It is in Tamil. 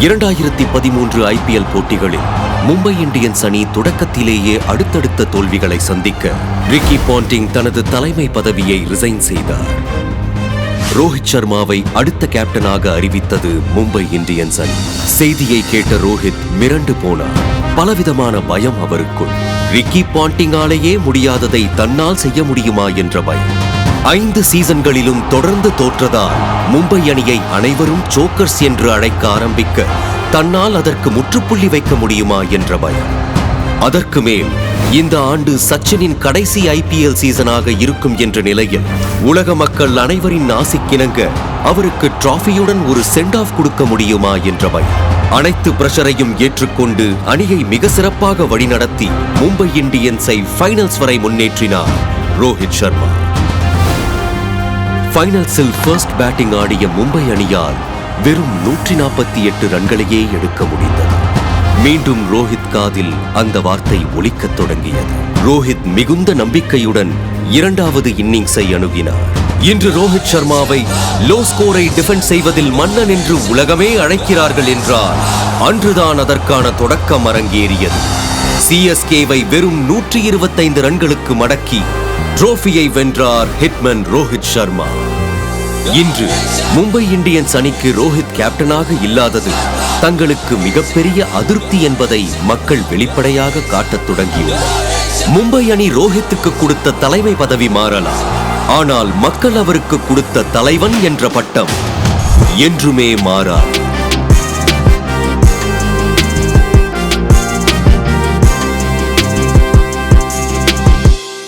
இரண்டாயிரத்தி பதிமூன்று ஐபிஎல் போட்டிகளில் மும்பை இந்தியன்ஸ் அணி தொடக்கத்திலேயே அடுத்தடுத்த தோல்விகளை சந்திக்க ரிக்கி பாண்டிங் தனது தலைமை பதவியை ரிசைன் செய்தார். ரோஹித் சர்மாவை அடுத்த கேப்டனாக அறிவித்தது மும்பை இந்தியன்ஸ் அணி. செய்தியை கேட்ட ரோஹித் மிரண்டு போனார். பலவிதமான பயம் அவருக்குள். ரிக்கி பாண்டிங்காலேயே முடியாததை தன்னால் செய்ய முடியுமா என்ற பயம். ஐந்து சீசன்களிலும் தொடர்ந்து தோற்றதால் மும்பை அணியை அனைவரும் சோக்கர்ஸ் என்று அழைக்க ஆரம்பிக்க தன்னால் அதற்கு முற்றுப்புள்ளி வைக்க முடியுமா என்ற பயம். அதற்கு மேல் இந்த ஆண்டு சச்சினின் கடைசி ஐபிஎல் சீசனாக இருக்கும் என்ற நிலையில் உலக மக்கள் அனைவரின் நாசிக்கிணங்க அவருக்கு டிராஃபியுடன் ஒரு சென்ட் ஆஃப் கொடுக்க முடியுமா என்ற பயம். அனைத்து பிரஷரையும் ஏற்றுக்கொண்டு அணியை மிக சிறப்பாக வழிநடத்தி மும்பை இந்தியன்ஸை ஃபைனல்ஸ் வரை முன்னேற்றினார் ரோஹித் சர்மா. ஃபைனல்ஸில் ஃபர்ஸ்ட் பேட்டிங் ஆடிய மும்பை அணியால் வெறும் நூற்றி நாற்பத்தி எட்டு ரன்களையே எடுக்க முடிந்தது. மீண்டும் ரோஹித் காதில் அந்த வார்த்தை ஒலிக்கத் தொடங்கியது. ரோஹித் மிகுந்த நம்பிக்கையுடன் இரண்டாவது இன்னிங்ஸை அணுகினார். இன்று ரோஹித் சர்மாவை லோ ஸ்கோரை டிஃபெண்ட் செய்வதில் மன்னன் என்று உலகமே அழைக்கிறார்கள் என்றால் அன்றுதான் அதற்கான தொடக்கம் அரங்கேறியது. சிஎஸ்கேவை வெறும் நூற்றி இருபத்தைந்து ரன்களுக்கு மடக்கி ட்ரோஃபியை வென்றார் ஹிட்மன் ரோஹித் சர்மா. இன்று மும்பை இந்தியன்ஸ் அணிக்கு ரோஹித் கேப்டனாக இல்லாதது தங்களுக்கு மிகப்பெரிய அதிருப்தி என்பதை மக்கள் வெளிப்படையாக காட்டத் தொடங்கியுள்ளனர். மும்பை அணி ரோஹித்துக்கு கொடுத்த தலைமை பதவி மாறலாம். ஆனால் மக்கள் அவருக்கு கொடுத்த தலைவன் என்ற பட்டம் என்றுமே மாறாது.